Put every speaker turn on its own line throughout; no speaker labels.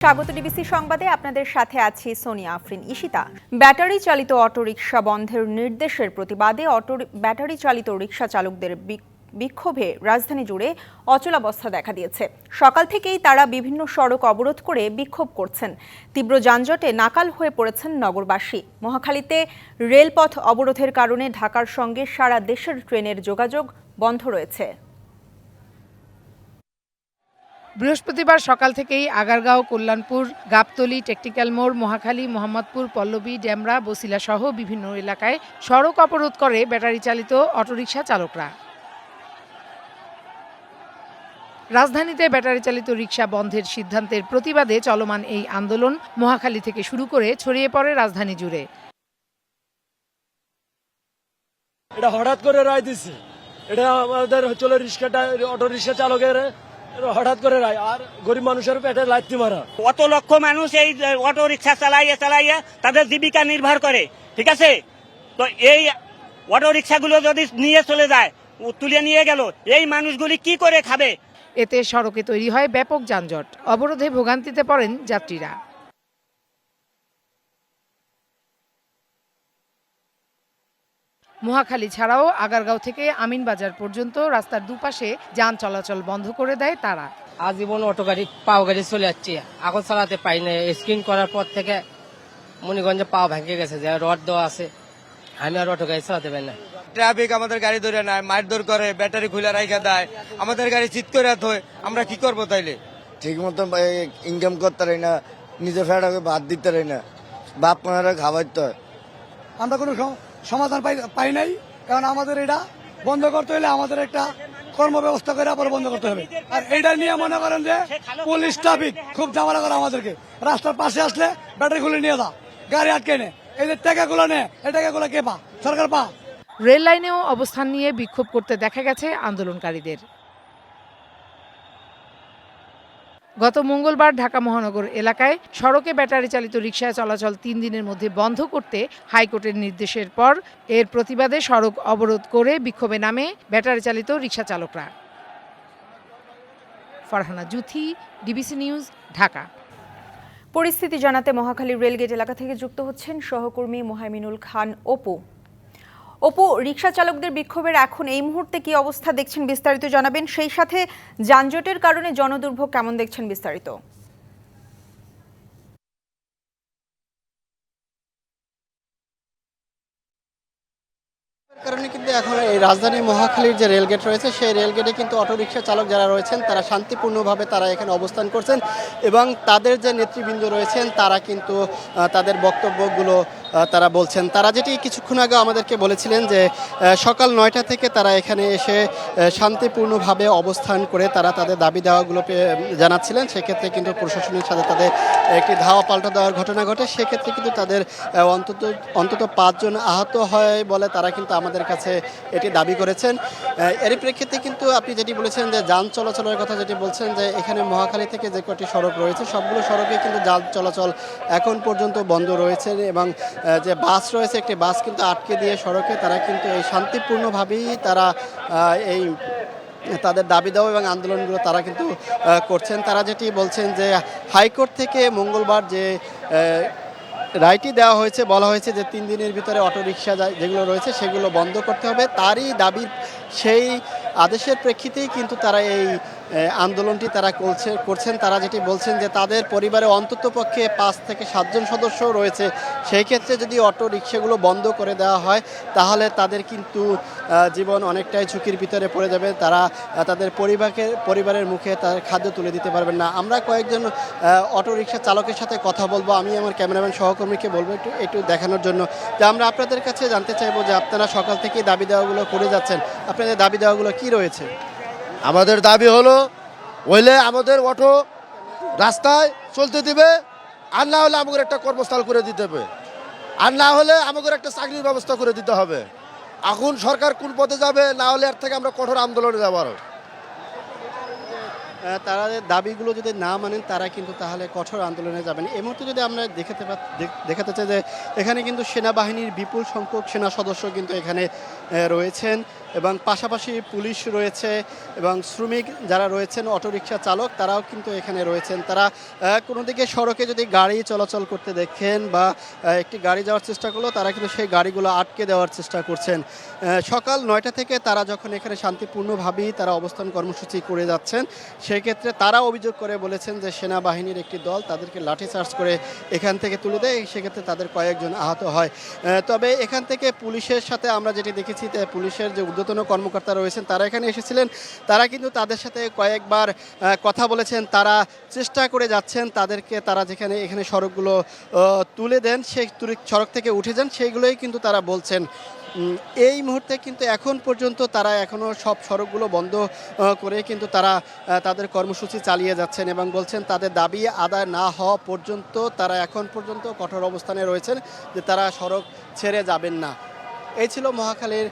স্বাগত ডিবিসি সংবাদে, আপনাদের সাথে আছি সোনিয়া আফরিন ইশিতা ব্যাটারি চালিত অটোরিকশা বন্ধের নির্দেশের প্রতিবাদে অটো ব্যাটারি চালিত রিকশা চালকদের বিক্ষোভে রাজধানী জুড়ে অচলাবস্থা দেখা দিয়েছে। সকাল থেকেই তারা বিভিন্ন সড়ক অবরোধ করে বিক্ষোভ করছেন। তীব্র যানজটে নাকাল হয়ে পড়েছেন নগরবাসী। মহাখালীতে রেলপথ অবরোধের কারণে ঢাকার সঙ্গে সারা দেশের ট্রেনের যোগাযোগ বন্ধ রয়েছে।
বৃহস্পতিবার সকাল থেকেই আগারগাঁও, কল্যাণপুর, গাবতলি, টেকনিক্যাল মোড়, মহাখালী, মোহাম্মদপুর, পল্লবী, ডেমরা, বসিলা সহ বিভিন্ন এলাকায় সড়ক অবরোধ করে ব্যাটারি চালিত অটোরিকশা চালকরা। রাজধানীতে ব্যাটারি চালিত রিকশা বন্ধের সিদ্ধান্তের প্রতিবাদে চলমান এই আন্দোলন মহাখালী থেকে শুরু করে ছড়িয়ে পড়ে রাজধানী জুড়ে।
এটা হঠাৎ করে রায় দিছে। এটা আমাদের চলে রিক্সাটা অটো রিক্সা চালকের হঠাৎ করে রায় আর গরিব মানুষের পেটে লাইতি মারা।
অত লক্ষ মানুষ এই অটো রিক্সা চালাইয়া চালাইয়া তাদের জীবিকা নির্ভর করে ঠিক আছে? তো এই অটো রিক্সাগুলো যদি নিয়ে চলে যায় তুলে নিয়ে গেল এই মানুষগুলি কি করে খাবে?
এতে সড়কে তৈরি হয় ব্যাপক যানজট। অবরোধে ভোগান্তিতে পড়েন যাত্রীরা। মহাখালী ছাড়াও আগারগাঁও থেকে আমিন বাজার পর্যন্ত রাস্তার দুপাশে যান চলাচল বন্ধ করে দেয় তারা।
আজীবন অটো গাড়ি পাও গাড়ি চলে যাচ্ছে। এখন চালাতে পাই না স্ক্রিন করার পর থেকে মণিগঞ্জে পাও ভেঙে গেছে। যে রড দেওয়া আছে আমি আর অটো গাড়ি চালাতে পারি না
ট্রাফিক আমাদের গাড়ি ধরে নেয় মারধর করে ব্যাটারি খুলে রাখা দেয়। আমাদের গাড়ি চিৎ করে থয় আমরা কি করব তাইলে?
ঠিক মতো ইনকাম করতে পারি না নিজের ফেরাকে বাদ দিতে পারি না। বাপ মারা খাবাইতে হয়।
আমরা কোনো সমাধান পাই নাই। কারণ আমাদের এটা বন্ধ করতে হলে আমাদের একটা কর্ম ব্যবস্থা করে আবার বন্ধ করতে হবে। আর এটা নিয়ে মনে করেন যে পুলিশ ট্রাফিক খুব ঝামেলা করে আমাদেরকে। রাস্তার পাশে আসলে ব্যাটারি খুলে নিয়ে যা গাড়ি আটকে নে। এই যে টাকাগুলো নে, এই টাকাগুলো কে পা? সরকার পা।
রেল লাইনেও অবস্থান নিয়ে বিক্ষোভ করতে দেখা গেছে আন্দোলনকারীদের। গত মঙ্গলবার ঢাকা মহানগর এলাকায় সড়কে ব্যাটারি চালিত রিকশা চলাচল তিন দিনের মধ্যে বন্ধ করতে হাইকোর্টের নির্দেশের পর এর প্রতিবাদে সড়ক অবরোধ করে বিক্ষোভে নামে ব্যাটারি চালিত রিকশা চালকরা। Farhana Juthi, DBC news, Dhaka.
পরিস্থিতি জানাতে মহাখালী রেলগেট এলাকা থেকে যুক্ত হচ্ছেন সহকর্মী মোহাইমিনুল খান, অপু। অপু রিক্সা চালকদের বিক্ষোভের এখন এই মুহূর্তে কি অবস্থা দেখছেন বিস্তারিত জানাবেন। সেই সাথে যানজটের কারণে জনদুর্ভোগ কেমন দেখছেন বিস্তারিত?
কারণে কিন্তু এখন এই রাজধানী মহাখালীর যে রেলগেট রয়েছে, সেই রেলগেটে কিন্তু অটোরিকশা চালক যারা রয়েছেন, তারা শান্তিপূর্ণভাবে তারা এখানে অবস্থান করছেন এবং তাদের যে নেতৃবৃন্দ রয়েছেন, তারা কিন্তু তাদের বক্তব্যগুলো তারা বলছেন। তারা যেটি কিছুক্ষণ আগে আমাদেরকে বলেছিলেন যে সকাল নয়টা থেকে তারা এখানে এসে শান্তিপূর্ণভাবে অবস্থান করে তারা তাদের দাবি দেওয়াগুলো জানাচ্ছিলেন। সেক্ষেত্রে কিন্তু প্রশাসনের সাথে তাদের একটি ধাওয়া পাল্টা দেওয়ার ঘটনা ঘটে। সেক্ষেত্রে কিন্তু তাদের অন্তত অন্তত পাঁচজন আহত হয় বলে তারা কিন্তু আমাদের কাছে এটি দাবি করেছেন। এর প্রেক্ষিতে কিন্তু আপনি যেটি বলেছেন যে, যান চলাচলের কথা যেটি বলছেন যে, এখানে মহাখালী থেকে যে কটি সড়ক রয়েছে, সবগুলো সড়কে কিন্তু যান চলাচল এখন পর্যন্ত বন্ধ রয়েছে এবং যে বাস রয়েছে, একটি বাস কিন্তু আটকে দিয়ে সড়কে তারা কিন্তু এই শান্তিপূর্ণভাবেই তারা এই তাদের দাবি দেওয়া এবং আন্দোলনগুলো তারা কিন্তু করছেন। তারা যেটি বলছেন যে হাইকোর্ট থেকে মঙ্গলবার যে রায়টি দেওয়া হয়েছে, বলা হয়েছে যে তিন দিনের ভিতরে অটোরিকশা যেগুলো রয়েছে সেগুলো বন্ধ করতে হবে। তারই দাবি সেই আদেশের প্রেক্ষিতেই কিন্তু তারা এই আন্দোলনটি তারা করছে, করছেন। তারা যেটি বলছেন যে তাদের পরিবারে অন্তত পক্ষে পাঁচ থেকে সাতজন সদস্য রয়েছে। সেই ক্ষেত্রে যদি অটো রিক্সাগুলো বন্ধ করে দেওয়া হয়, তাহলে তাদের কিন্তু জীবন অনেকটাই ঝুঁকির ভিতরে পড়ে যাবে। তারা তাদের পরিবারকে, পরিবারের মুখে তার খাদ্য তুলে দিতে পারবেন না। আমরা কয়েকজন অটো রিক্সা চালকের সাথে কথা বলব। আমি আমার ক্যামেরাম্যান সহকর্মীকে বলব একটু একটু দেখানোর জন্য। যে আমরা আপনাদের কাছে জানতে চাইব যে আপনারা সকাল থেকেই দাবি দেওয়াগুলো করে যাচ্ছেন। আপনাদের দাবি দেওয়াগুলো কি রয়েছে?
আমাদের দাবি হলো হইলে আমাদের অটো রাস্তায় চলতে দিবে আর না হলে আমাদের একটা কর্মস্থল করে দিতে হবে। আর না হলে আমাদের একটা চাকরির ব্যবস্থা করে দিতে হবে। এখন সরকার কোন পথে যাবে না হলে এর থেকে আমরা কঠোর আন্দোলনে যাব আরও।
আহ, তারা দাবিগুলো যদি না মানেন তারা কিন্তু তাহলে কঠোর আন্দোলনে যাবেন। এই মুহূর্তে যদি আমরা দেখাতে দেখাতে চাই যে এখানে কিন্তু সেনাবাহিনীর বিপুল সংখ্যক সেনা সদস্য কিন্তু এখানে রয়েছেন। এবং পাশাপাশি পুলিশ রয়েছে এবং শ্রমিক যারা রয়েছেন, অটোরিকশা চালক, তারাও কিন্তু এখানে রয়েছেন। তারা কোনো দিকে সড়কে যদি গাড়ি চলাচল করতে দেখেন বা একটি গাড়ি যাওয়ার চেষ্টা করল, তারা কিন্তু সেই গাড়িগুলো আটকে দেওয়ার চেষ্টা করছেন। সকাল নয়টা থেকে তারা যখন এখানে শান্তিপূর্ণভাবেই তারা অবস্থান কর্মসূচি করে যাচ্ছেন, সেক্ষেত্রে তারা অভিযোগ করে বলেছেন যে সেনাবাহিনীর একটি দল তাদেরকে লাঠিচার্জ করে এখান থেকে তুলে দেয় সেক্ষেত্রে তাদের কয়েকজন আহত হয়। তবে এখান থেকে পুলিশের সাথে আমরা যেটি দেখেছি পুলিশের যে ঊর্ধ্বতন কর্মকর্তা রয়েছেন, তারা এখানে এসেছিলেন। তারা কিন্তু তাদের সাথে কয়েকবার কথা বলেছেন। তারা চেষ্টা করে যাচ্ছেন তাদেরকে, তারা যেখানে, এখানে সড়কগুলো তুলে দেন, সেই সড়ক থেকে উঠে যান, সেইগুলোই কিন্তু তারা বলছেন। এই মুহূর্তে কিন্তু এখন পর্যন্ত তারা এখনও সব সড়কগুলো বন্ধ করে কিন্তু তারা তাদের কর্মসূচি চালিয়ে যাচ্ছেন এবং বলছেন তাদের দাবি আদায় না হওয়া পর্যন্ত তারা এখন পর্যন্ত কঠোর অবস্থানে রয়েছেন, যে তারা সড়ক ছেড়ে যাবেন না। এই ছিল মহাখালীর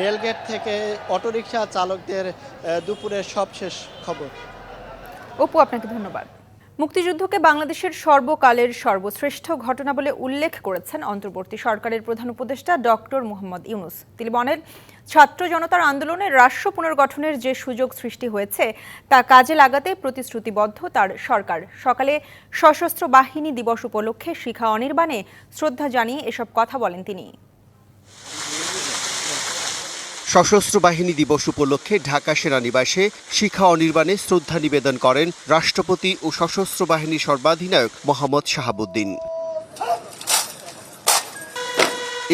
রেলগেট থেকে অটোরিকশা চালকদের দুপুরের সবশেষ খবর।
অপু, আপনাকে ধন্যবাদ। মুক্তিযুদ্ধকে বাংলাদেশের সর্বকালের সর্বশ্রেষ্ঠ ঘটনা বলে উল্লেখ করেছেন অন্তর্বর্তী সরকারের প্রধান উপদেষ্টা ডক্টর মোহাম্মদ ইউনুস। তিনি বলেন, ছাত্র জনতার আন্দোলনে রাষ্ট্র পুনর্গঠনের যে সুযোগ সৃষ্টি হয়েছে, তা কাজে লাগাতে প্রতিশ্রুতিবদ্ধ তার সরকার। সকালে সশস্ত্র বাহিনী দিবস উপলক্ষে শিখা অনির্বাণে শ্রদ্ধা জানিয়ে এসব কথা বলেন তিনি।
সশস্ত্র বাহিনী দিবস উপলক্ষে ঢাকা সেনানিবাসে শিখা অনির্বাণে শ্রদ্ধা নিবেদন করেন রাষ্ট্রপতি ও সশস্ত্র বাহিনীর সর্বাধিনায়ক মোহাম্মদ শাহাবুদ্দিন।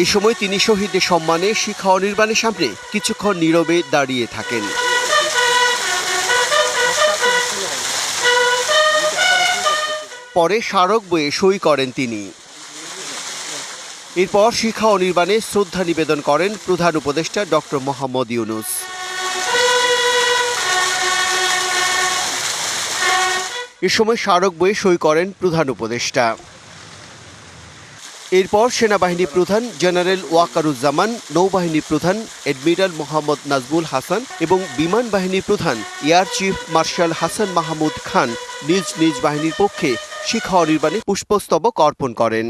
এই সময় তিনি শহীদদের সম্মানে শিখা অনির্বাণের সামনে কিছুক্ষণ নীরবে দাঁড়িয়ে থাকেন। পরে স্মারক বইয়ে সই করেন তিনি। এরপর শিখা অনির্বাণে শ্রদ্ধা নিবেদন করেন প্রধান উপদেষ্টা ডক্টর মোহাম্মদ ইউনুস। এ সময় স্মারক বইয়ে সই করেন প্রধান উপদেষ্টা। এরপর সেনাবাহিনী প্রধান জেনারেল ওয়াকারুজ্জামান, নৌবাহিনী প্রধান এডমিরাল মোহাম্মদ নাজমুল হাসান এবং বিমান বাহিনী প্রধান air chief marshal Hasan Mahmud Khan নিজ নিজ বাহিনীর পক্ষে শিখা অনির্বাণে পুষ্পস্তবক অর্পণ করেন।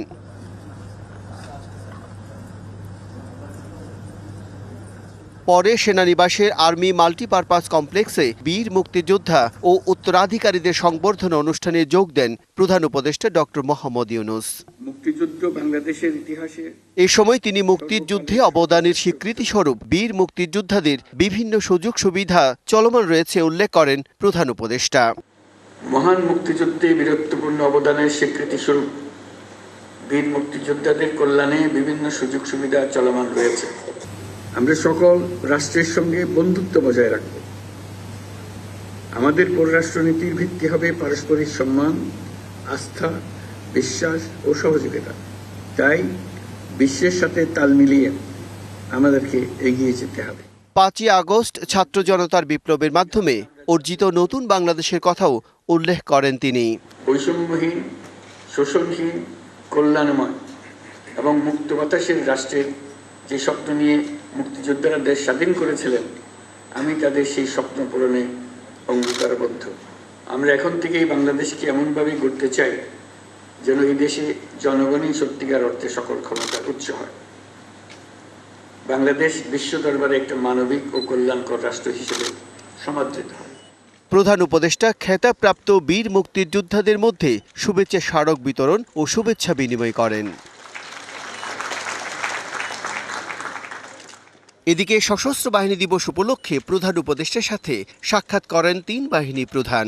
পরে সেনানিবাসের আর্মি মাল্টিপারপাস কমপ্লেক্সে বীর মুক্তিযোদ্ধা ও উত্তরাধিকারীদের সংবর্ধনা অনুষ্ঠানে যোগ দেন প্রধান উপদেষ্টা ডক্টর মোহাম্মদ ইউনুস।
মুক্তিযুদ্ধ বাংলাদেশের ইতিহাসে
এ সময় তিনি মুক্তির যুদ্ধে অবদানের স্বীকৃতি স্বরূপ বীর মুক্তিযোদ্ধাদের বিভিন্ন সুযোগ সুবিধা চলমান রয়েছে উল্লেখ করেন প্রধান উপদেষ্টা।
মহান মুক্তিযুদ্ধে বীরত্বপূর্ণ অবদানের স্বীকৃতি স্বরূপ বীর মুক্তিযোদ্ধাদের কল্যাণে বিভিন্ন সুযোগ সুবিধা চলমান রয়েছে। আমরা সকল রাষ্ট্রের সঙ্গে বন্ধুত্ব বজায় রাখব। আমাদের পররাষ্ট্রনীতির ভিত্তি হবে পারস্পরিক সম্মান আস্থা বিশ্বাস ও সহযোগিতা। তাই বিশ্বের সাথে তাল মিলিয়ে আমাদেরকে এগিয়ে যেতে হবে।
পাঁচই আগস্ট ছাত্র জনতার বিপ্লবের মাধ্যমে অর্জিত নতুন বাংলাদেশের কথাও উল্লেখ করেন তিনি।
বৈষম্যহীন শোষণহীন কল্যাণময় এবং মুক্ত বাতাসের রাষ্ট্রের যে স্বপ্ন নিয়ে মুক্তিযোদ্ধারা দেশ স্বাধীন করেছিলেন, আমি তাদের সেই স্বপ্ন পূরণে অঙ্গীকারবদ্ধ। আমরা এখন থেকেই বাংলাদেশকে এমনভাবে গড়তে চাই যেন এই দেশে জনগণই সত্যিকার অর্থে সকল ক্ষমতার উৎস হয়। বাংলাদেশ বিশ্ব দরবারে একটা মানবিক ও কল্যাণকর রাষ্ট্র হিসেবে সমাদৃত হয়।
প্রধান উপদেষ্টা, খেতাবপ্রাপ্ত বীর মুক্তিযোদ্ধাদের মধ্যে শুভেচ্ছা স্মারক বিতরণ ও শুভেচ্ছা বিনিময় করেন। এদিকে সশস্ত্র বাহিনী দিবস উপলক্ষে প্রধান উপদেষ্টার সাথে সাক্ষাৎ করেন তিন বাহিনী প্রধান।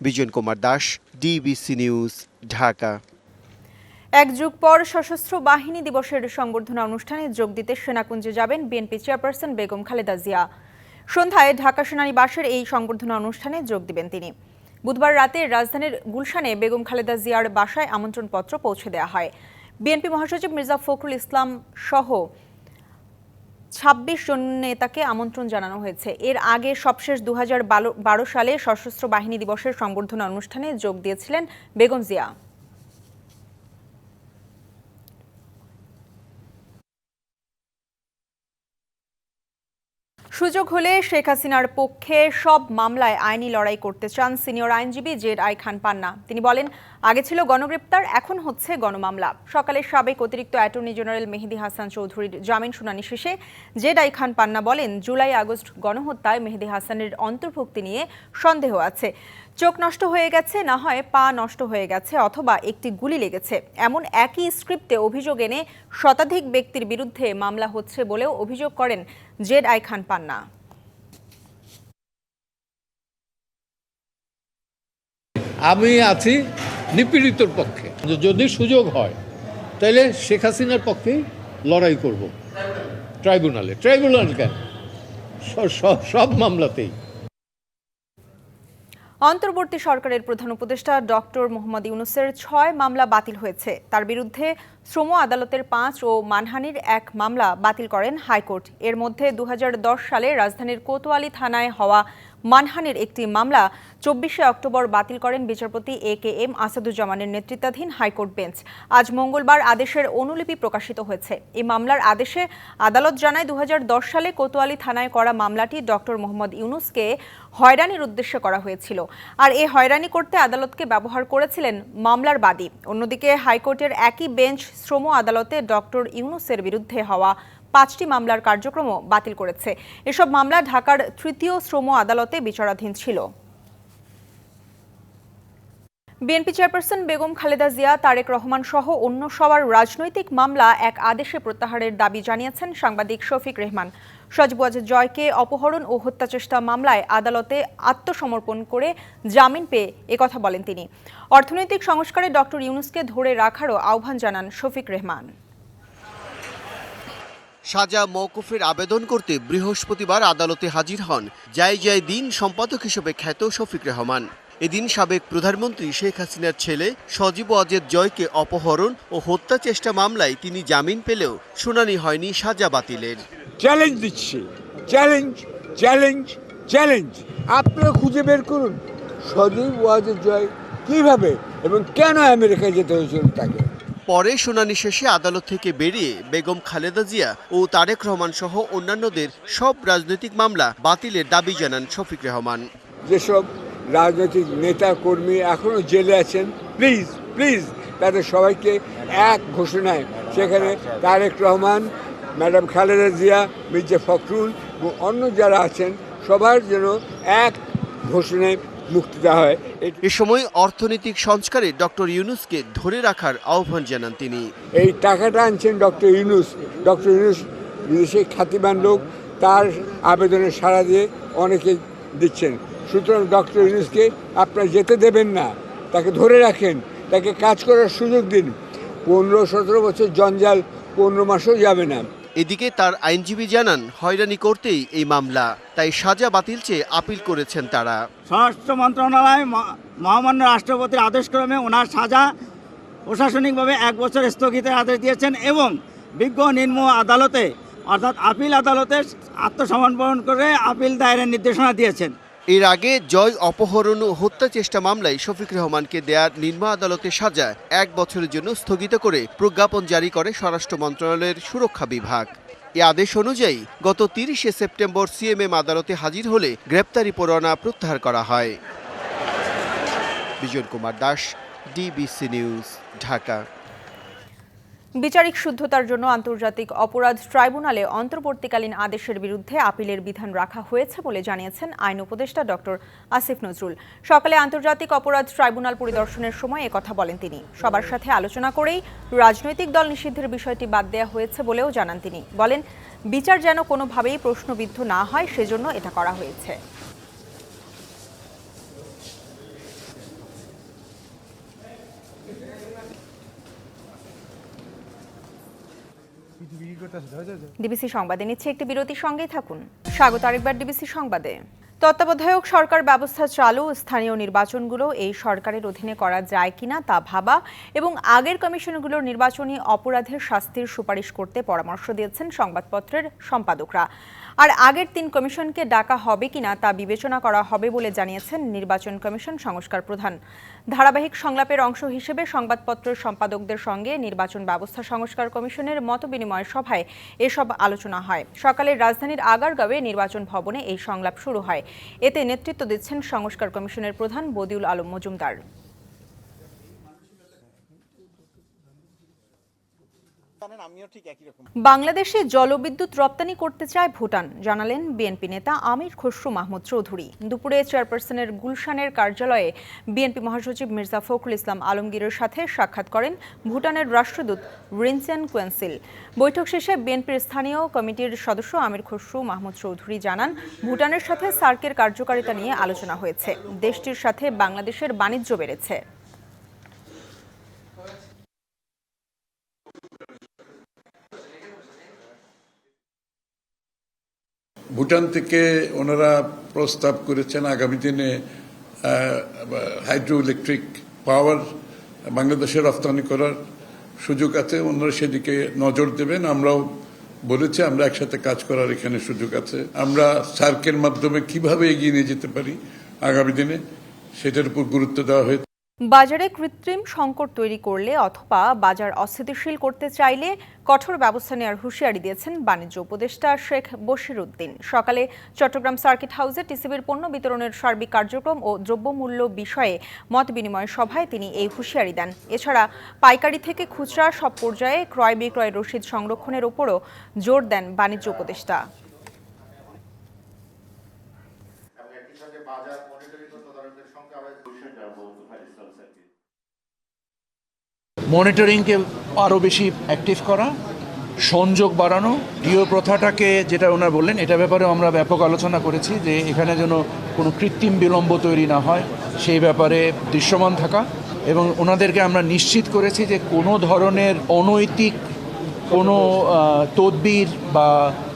Bijan Kumar Das, DBC news, Dhaka.
এক যুগ পর সশস্ত্র বাহিনী দিবসের সংবর্ধনা অনুষ্ঠানে যোগ দিতে সেনাকুঞ্জে যাবেন বিএনপি চেয়ারপারসন বেগম খালেদা জিয়া। সন্ধ্যায় ঢাকা সেনানিবাসের এই সংবর্ধনা অনুষ্ঠানে যোগ দিবেন তিনি। বুধবার রাতে রাজধানীর গুলশানে বেগম খালেদা জিয়ার বাসায় আমন্ত্রণপত্র পৌঁছে দেওয়া হয়। বিএনপি মহাসচিব মির্জা ফখরুল ইসলাম সহ ছাব্বিশ জন নেতাকে আমন্ত্রণ জানানো হয়েছে। এর আগে সবশেষ দু সালে সশস্ত্র বাহিনী দিবসের সংবর্ধনা অনুষ্ঠানে যোগ দিয়েছিলেন বেগম জিয়া। সুযোগ হলে শেখ হাসিনার পক্ষে সব মামলায় আইনি লড়াই করতে চান সিনিয়র আইনজীবী জেড আই খান পান্না। তিনি বলেন, আগে ছিল গণগ্রেপ্তার, এখন হচ্ছে গণমামলা। সকালে সাবেক অতিরিক্ত অ্যাটর্নি জেনারেল মেহেদি হাসান চৌধুরীর জামিন শুনানি শেষে জেড আই খান পান্না বলেন, জুলাই আগস্ট গণহত্যায় মেহেদি হাসানের অন্তর্ভুক্তি নিয়ে সন্দেহ আছে। চোখ নষ্ট হয়ে গেছে, না হয় পা নষ্ট হয়ে গেছে অথবা একটি গুলি লেগেছে। এমন একই স্ক্রিপ্টে অভিযোগ এনে শতাধিক ব্যক্তির বিরুদ্ধে মামলা হচ্ছে বলেও অভিযোগ করেন জেড আই খান পান্না।
আমি আছি নিপীড়িতর পক্ষে। যদি সুযোগ হয় তাহলে শেখ হাসিনার পক্ষে লড়াই করব। ট্রাইব্যুনালে। ট্রাইব্যুনাল কেন? সব মামলাতেই।
অন্তর্বর্তী সরকারের প্রধান উপদেষ্টা ডক্টর মোহাম্মদ ইউনুসের ছয় মামলা বাতিল হয়েছে। তার বিরুদ্ধে শ্রম আদালতের পাঁচ ও মানহানির এক মামলা বাতিল করেন হাইকোর্ট। এর মধ্যে দু হাজার দশ সালে রাজধানীর কোতোয়ালি থানায় হওয়া মানহানির একটি মামলা চব্বিশে অক্টোবর বাতিল করেন বিচারপতি এ কে এম আসাদুজ্জামানের নেতৃত্বাধীন হাইকোর্ট বেঞ্চ। আজ মঙ্গলবার আদেশের অনুলিপি প্রকাশিত হয়েছে। এই মামলার আদেশে আদালত জানায় দু হাজার দশ সালে কোতোয়ালি থানায় করা মামলাটি ডক্টর মোহাম্মদ ইউনুসকে হয়রানির উদ্দেশ্যে করা হয়েছিল। আর এ হয়রানি করতে আদালতকে ব্যবহার করেছিলেন মামলার বাদী। অন্যদিকে হাইকোর্টের একই বেঞ্চ শ্রম আদালতে ডক্টর ইউনুসের বিরুদ্ধে হওয়া পাঁচটি মামলার কার্যক্রম বাতিল করেছে। এসব মামলা ঢাকার তৃতীয় শ্রম আদালতে বিচারাধীন ছিল। বিএনপি চেয়ারপারসন বেগম খালেদা জিয়া, তারেক রহমান সহ অন্য সবার রাজনৈতিক মামলা এক আদেশে প্রত্যাহারের দাবি জানিয়েছেন সাংবাদিক শফিক রেহমান। সজীব ওয়াজেদ জয়কে অপহরণ ও হত্যাচেষ্টা মামলায় আদালতে আত্মসমর্পণ করে জামিন পেয়ে একথা বলেন তিনি। অর্থনৈতিক সংস্কারে ডক্টর ইউনুসকে ধরে রাখারও আহ্বান জানান শফিক রেহমান।
সাজা মওকুফের আবেদন করতে বৃহস্পতিবার আদালতে হাজির হন। জায় জায় দিন সম্পাদক হিসেবে খ্যাত শফিক রহমান। এদিন সাবেক প্রধানমন্ত্রী শেখ হাসিনার ছেলে সজীব অজেদ জয়কে অপহরণ ও হত্যা চেষ্টা মামলায় তিনি জামিন পেলেও শুনানি হয়নি সাজা বাতিলের।
চ্যালেঞ্জ দিচ্ছি। Challenge challenge challenge. আপনারা খুঁজে বের করুন সজীব ওয়াজের জয় কীভাবে এবং কেন আমেরিকায় যেতে হয়েছিল তাকে।
পরে শুনানি শেষে আদালত থেকে বেরিয়ে বেগম খালেদা জিয়া ও তারেক রহমান সহ অন্যান্যদের সব রাজনৈতিক মামলা বাতিলের দাবি জানান শফিক রহমান।
যেসব রাজনৈতিক নেতা কর্মী এখনও জেলে আছেন। প্লিজ প্লিজ তাদের সবাইকে এক ঘোষণায়। সেখানে তারেক রহমান ম্যাডাম খালেদা জিয়া মির্জা ফখরুল এবং অন্য যারা আছেন সবার জন্য এক ঘোষণায় মুক্তি দেওয়া হয়।
এ সময় অর্থনৈতিক সংস্কারে ডক্টর ইউনুসকে ধরে রাখার আহ্বান জানান তিনি।
এই টাকাটা আনছেন ডক্টর ইউনুস। ডক্টর ইউনুস বিদেশে খ্যাতিমান লোক তার আবেদনে সাড়া দিয়ে অনেকে দিচ্ছেন। সুতরাং ডক্টর ইউনুসকে আপনারা যেতে দেবেন না তাকে ধরে রাখেন তাকে কাজ করার সুযোগ দিন। পনেরো সতেরো বছর জঞ্জাল পনেরো মাসও যাবে না।
এদিকে তার আইনজীবী জানান হয়রানি করতেই এই মামলা তাই সাজা বাতিল চেয়ে আপিল করেছেন তারা।
স্বরাষ্ট্র মন্ত্রণালয় মহামান্য রাষ্ট্রপতির আদেশক্রমে ওনার সাজা প্রশাসনিকভাবে এক বছর স্থগিতের আদেশ দিয়েছেন এবং বিজ্ঞ নিম্ন আদালতে অর্থাৎ আপিল আদালতে আত্মসমর্পণ করে আপিল দায়েরের নির্দেশনা দিয়েছেন।
এর আগে জয় অপহরণ ও হত্যা চেষ্টা মামলায় শফিক রহমানকে দেয়ার নিম্ন আদালতে সাজা এক বছরের জন্য স্থগিত করে প্রজ্ঞাপন জারি করে স্বরাষ্ট্র মন্ত্রণালয়ের সুরক্ষা বিভাগ। এ আদেশ অনুযায়ী গত তিরিশে সেপ্টেম্বর সিএমএম আদালতে হাজির হলে গ্রেপ্তারি পরোয়ানা প্রত্যাহার করা হয়। Bijan Kumar Das, DBC news, Dhaka.
বিচারিক শুদ্ধতার জন্য আন্তর্জাতিক অপরাধ ট্রাইব্যুনালে অন্তর্বর্তীকালীন আদেশের বিরুদ্ধে আপিলের বিধান রাখা হয়েছে বলে জানিয়েছেন আইন উপদেষ্টা ডক্টর আসিফ নজরুল। সকালে আন্তর্জাতিক অপরাধ ট্রাইব্যুনাল পরিদর্শনের সময় একথা বলেন তিনি। সবার সাথে আলোচনা করেই রাজনৈতিক দল নিষিদ্ধের বিষয়টি বাদ দেওয়া হয়েছে বলেও জানান তিনি। বলেন, বিচার যেন কোনোভাবেই প্রশ্নবিদ্ধ না হয়, সেজন্য এটা করা হয়েছে। ডিবিসি সংবাদে নিচ্ছে একটি বিরতির সঙ্গেই থাকুন। স্বাগত আরেকবার ডিবিসি সংবাদে। তত্ত্বাবধায়ক সরকার ব্যবস্থা চালু, স্থানীয় নির্বাচনগুলো এই সরকারের অধীনে করা যায় কিনা তা ভাবা এবং আগের কমিশনগুলোর নির্বাচনী অপরাধের শাস্তির সুপারিশ করতে পরামর্শ দিয়েছেন সংবাদপত্রের সম্পাদকরা। আর আগের তিন কমিশনকে ডাকা হবে কিনা তা বিবেচনা করা হবে বলে জানিয়েছেন নির্বাচন কমিশন সংস্কার প্রধান। ধারাবাহিক সংলাপের অংশ হিসেবে সংবাদপত্র সম্পাদকদের সঙ্গে নির্বাচন ব্যবস্থা সংস্কার কমিশনের মতবিনিময় সভায় এসব আলোচনা হয়। সকালে রাজধানীর আগারগাঁওয়ে নির্বাচন ভবনে এই সংলাপ শুরু হয়। এতে নেতৃত্ব দিচ্ছেন সংস্কার কমিশনের প্রধান বদিউল আলম মজুমদার। বাংলাদেশে জলবিদ্যুৎ রপ্তানি করতে চায় ভুটান, জানালেন বিএনপি নেতা আমির খসরু মাহমুদ চৌধুরী। দুপুরে চেয়ারপারসনের গুলশানের কার্যালয়ে বিএনপি মহাসচিব মির্জা ফখরুল ইসলাম আলমগীরের সাথে সাক্ষাৎ করেন ভুটানের রাষ্ট্রদূত রিনসেন কোয়েন্সিল। বৈঠক শেষে বিএনপির স্থানীয় কমিটির সদস্য আমির খসরু মাহমুদ চৌধুরী জানান, ভুটানের সাথে সার্কের কার্যকারিতা নিয়ে আলোচনা হয়েছে। দেশটির সাথে বাংলাদেশের বাণিজ্য বেড়েছে।
ভুটান থেকে ওনারা প্রস্তাব করেছেন আগামী দিনে হাইড্রো ইলেকট্রিক পাওয়ার বাংলাদেশে রপ্তানি করার সুযোগ আছে। ওনারা সেদিকে নজর দেবেন। আমরাও বলেছি, আমরা একসাথে কাজ করার এখানে সুযোগ আছে। আমরা সার্কের মাধ্যমে কীভাবে এগিয়ে নিয়ে যেতে পারি আগামী দিনে, সেটার উপর গুরুত্ব দেওয়া হয়েছে।
বাজারে কৃত্রিম সংকট তৈরি করলে অথবা বাজার অস্থিতিশীল করতে চাইলে কঠোর ব্যবস্থা নেওয়ার হুঁশিয়ারি দিয়েছেন বাণিজ্য উপদেষ্টা শেখ বশির উদ্দিন সকালে চট্টগ্রাম সার্কিট হাউসে টিসিবির পণ্য বিতরণের সার্বিক কার্যক্রম ও দ্রব্যমূল্য বিষয়ে মত বিনিময় সভায় তিনি এই হুঁশিয়ারি দেন। এছাড়া পাইকারি থেকে খুচরা সব পর্যায়ে ক্রয় বিক্রয় রসিদ সংরক্ষণের ওপরও জোর দেন বাণিজ্য উপদেষ্টা।
মনিটরিংকে আরও বেশি অ্যাক্টিভ করা, সংযোগ বাড়ানো ডিও প্রথাটাকে যেটা ওনার বললেন, এটা ব্যাপারেও আমরা ব্যাপক আলোচনা করেছি যে এখানে যেন কোনো কৃত্রিম বিলম্ব তৈরি না হয়, সেই ব্যাপারে দৃশ্যমান থাকা এবং ওনাদেরকে আমরা নিশ্চিত করেছি যে কোনো ধরনের অনৈতিক কোনো তদবির বা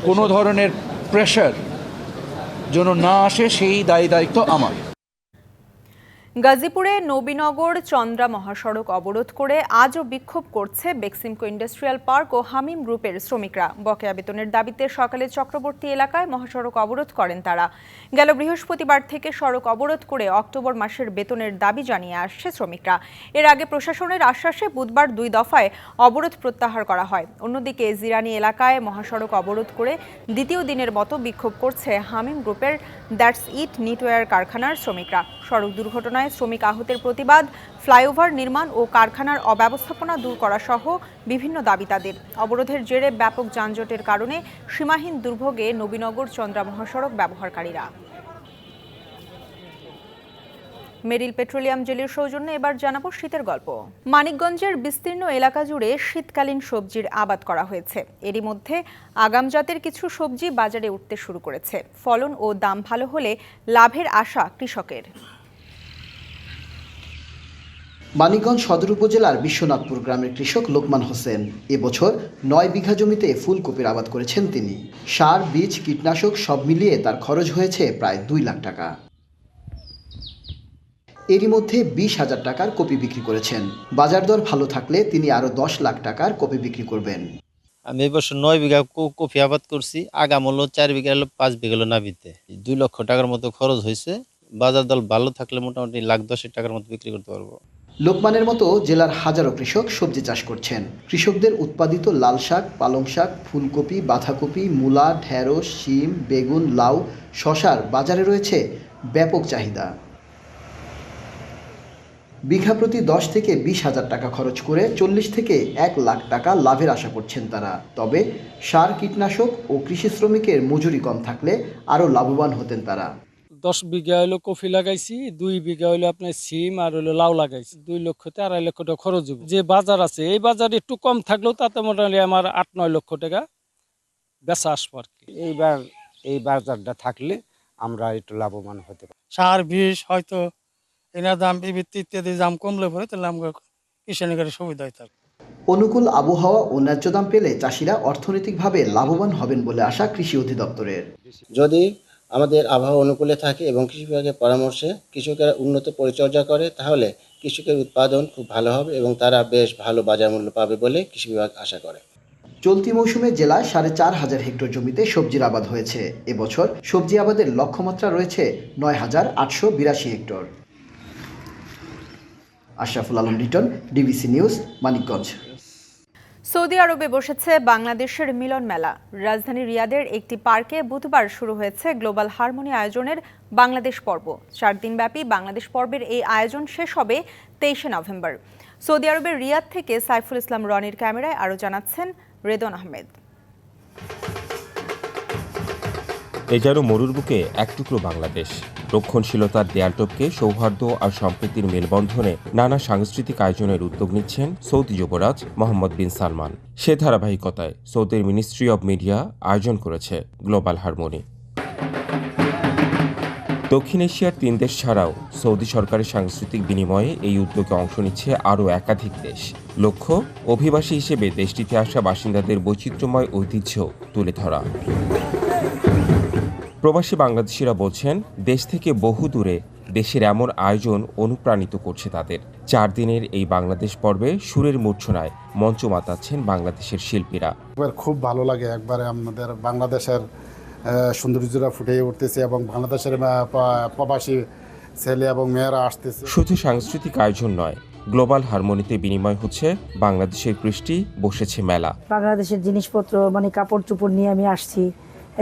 কোনো ধরনের প্রেশার যেন না আসে, সেই দায়ী দায়িত্ব আমার।
গাজীপুরে নবীনগর চন্দ্রা মহাসড়ক অবরোধ করে আজও বিক্ষোভ করছে বেক্সিমকো ইন্ডাস্ট্রিয়াল পার্ক ও হামিম গ্রুপের শ্রমিকরা। বকেয়া বেতনের দাবিতে সকালে চক্রবর্তী এলাকায় মহাসড়ক অবরোধ করেন তারা। গেল বৃহস্পতিবার থেকে সড়ক অবরোধ করে অক্টোবর মাসের বেতনের দাবি জানিয়ে আসছে শ্রমিকরা। এর আগে প্রশাসনের আশ্বাসে বুধবার দুই দফায় অবরোধ প্রত্যাহার করা হয়। অন্যদিকে জিরানি এলাকায় মহাসড়ক অবরোধ করে দ্বিতীয় দিনের মতো বিক্ষোভ করছে হামিম গ্রুপের দ্যাটস ইট, নিটওয়্যার কারখানার শ্রমিকরা। সড়ক দুর্ঘটনায় শ্রমিক আহতের প্রতিবাদ, ফ্লাইওভার নির্মাণ ও কারখানার অব্যবস্থাপনা দূর করা সহ বিভিন্ন দাবি তাদের। অবরোধের জেরে ব্যাপক যানজটের কারণে সীমাহীন দুর্ভোগে নবীনগর চন্দ্রা মহাসড়ক ব্যবহারকারীরা। মেরিল পেট্রোলিয়াম জেলির সৌজন্যে এবার জানাব শীতের গল্প। মানিকগঞ্জের বিস্তীর্ণ এলাকা জুড়ে শীতকালীন সবজির আবাদ করা হয়েছে। এরই মধ্যে আগাম জাতের কিছু সবজি বাজারে উঠতে শুরু করেছে। ফলন ও দাম ভালো হলে লাভের আশা কৃষকের।
মানিকগঞ্জ সদর উপজেলার বিশ্বনাথপুর গ্রামের কৃষক লোকমান হোসেন এবছর নয় বিঘা জমিতে ফুলকপির আবাদ করেছেন তিনি। সার, বীজ, কীটনাশক সব মিলিয়ে তার খরচ হয়েছে প্রায় দুই লাখ টাকা। এরই মধ্যে বিশ হাজার টাকার কপি বিক্রি করেছেন। বাজার দর ভালো থাকলে তিনি আরও দশ লাখ টাকার কপি বিক্রি করবেন।
আমি এবছর নয় বিঘা ক- কফি আবাদ করছি আগাম হলো চার বিঘা হলো পাঁচ বিঘা হলো নাবিতে। দুই লক্ষ টাকার মতো খরচ হয়েছে বাজার দল ভালো থাকলে মোটামুটি লাখ দশেক টাকার মতো বিক্রি করতে পারব।
লোকমানের মতো জেলার হাজারো কৃষক সবজি চাষ করছেন। কৃষকদের উৎপাদিত লাল শাক পালং শাক ফুলকপি বাঁধাকপি মূলা ঢেঁড়স শিম বেগুন লাউ শশার বাজারে রয়েছে ব্যাপক চাহিদা। বিঘা প্রতি দশ থেকে বিশ হাজার টাকা খরচ করে চল্লিশ থেকে এক লাখ টাকা লাভের আশা করছেন তারা। তবে সার কীটনাশক ও কৃষি শ্রমিকের মজুরি কম থাকলে আরও লাভবান হতেন তারা।
দশ বিঘা হইল কফি লাগাইছি দুই বিঘা হইল আপনার সিম আর হইল লাউ লাগাইছি। দুই লক্ষতে আড়াই লক্ষ টাকা খরচ হবে যে বাজার আছে এই বাজার একটু কম থাকলেও তাতে মোটামুটি আমার আট নয় লক্ষ টাকা বেচা আসব আর কি।
এইবার এই বাজারটা থাকলে আমরা একটু লাভবান হতে পারি।
সার বিষ হয়তো এনার দাম বিবৃতি ইত্যাদি দাম কমলে পরে তাহলে আমাকে কৃষকের সুবিধা হয় তার
অনুকূল আবহাওয়া ও ন্যায্য দাম পেলে চাষিরা অর্থনৈতিকভাবে লাভবান হবেন বলে আশা কৃষি অধিদপ্তরের।
যদি আমাদের আবহাওয়া অনুকূলে থাকে এবং কৃষি বিভাগের পরামর্শে কৃষকেরা উন্নত পরিচর্যা করে তাহলে কৃষকের উৎপাদন খুব ভালো হবে এবং তারা বেশ ভালো বাজার মূল্য পাবে বলে কৃষি বিভাগ আশা করে।
চলতি মৌসুমে জেলায় সাড়ে চার হাজার হেক্টর জমিতে সবজির আবাদ হয়েছে। এবছর সবজি আবাদের লক্ষ্যমাত্রা রয়েছে নয় হাজার আটশো বিরাশি hectare. Ashraful Alam Liton, DBC news, Manikganj.
Saudi আরবে বসেছে বাংলাদেশের মিলন মেলা। রাজধানী রিয়াদের একটি পার্কে বুধবার শুরু হয়েছে গ্লোবাল হারমোনি আয়োজনের বাংলাদেশ পর্ব। চার দিনব্যাপী বাংলাদেশ পর্বের এই আয়োজন শেষ হবে তেইশে নভেম্বর। সৌদি আরবের রিয়াদ থেকে সাইফুল ইসলাম রনির ক্যামেরায় আরও জানাচ্ছেন রেদন আহমেদ।
এ যেন মরুর বুকে এক টুকরো বাংলাদেশ। রক্ষণশীলতার দেয়ালটপকে সৌহার্দ্য আর সম্প্রীতির মেলবন্ধনে নানা সাংস্কৃতিক আয়োজনের উদ্যোগ নিচ্ছেন সৌদি যুবরাজ মোহাম্মদ বিন সালমান। সে ধারাবাহিকতায় সৌদির মিনিস্ট্রি অব মিডিয়া আয়োজন করেছে গ্লোবাল হারমোনি। দক্ষিণ এশিয়ার তিন দেশ ছাড়াও সৌদি সরকারের সাংস্কৃতিক বিনিময়ে এই উদ্যোগে অংশ নিচ্ছে আরও একাধিক দেশ। লক্ষ্য, অভিবাসী হিসেবে দেশটিতে আসা বাসিন্দাদের বৈচিত্র্যময় ঐতিহ্য তুলে ধরা। প্রবাসী বাংলাদেশিরা বলছেন দেশ থেকে বহু দূরে দেশের এমন আয়োজন অনুপ্রাণিত করছে তাদের। চার দিনের এই বাংলাদেশ পর্বে সুরের মূর্ছনায় মঞ্চ মাতাচ্ছেন বাংলাদেশের শিল্পীরা।
একবার খুব ভালো লাগে একবারে আমাদের বাংলাদেশের সৌন্দর্যরা ফুটে উঠতেছে এবং বাংলাদেশের প্রবাসী ছেলে এবং মেয়েরা আসতেছে।
শুধু সাংস্কৃতিক আয়োজন নয় গ্লোবাল হারমোনিতে বিনিময় হচ্ছে বাংলাদেশের কৃষ্টি বসেছে মেলা।
বাংলাদেশের জিনিসপত্র মানে কাপড় চোপড় নিয়ে আমি আসছি।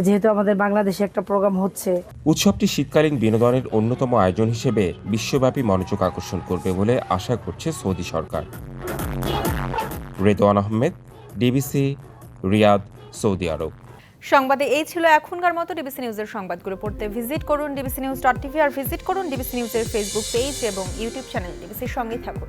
যেহেতু আমাদের বাংলাদেশে একটা প্রোগ্রাম হচ্ছে।
উৎসবটি শীতকালীন বিনোদনের অন্যতম আয়োজন হিসেবে বিশ্বব্যাপী মনোযোগ আকর্ষণ করবে বলে আশা করছে সৌদি সরকার। Redwan Ahmed DBC Riyadh Saudi Arabia.
সংবাদে এই ছিল এখনকার মতো ডিবিসি নিউজের সংবাদগুলো পড়তে ভিজিট করুন ডিবিসি নিউজ ডট টিভি আর ভিজিট করুন ডিবিসি নিউজের ফেসবুক পেজ এবং ইউটিউব চ্যানেল ডিবিসির সঙ্গে থাকুন।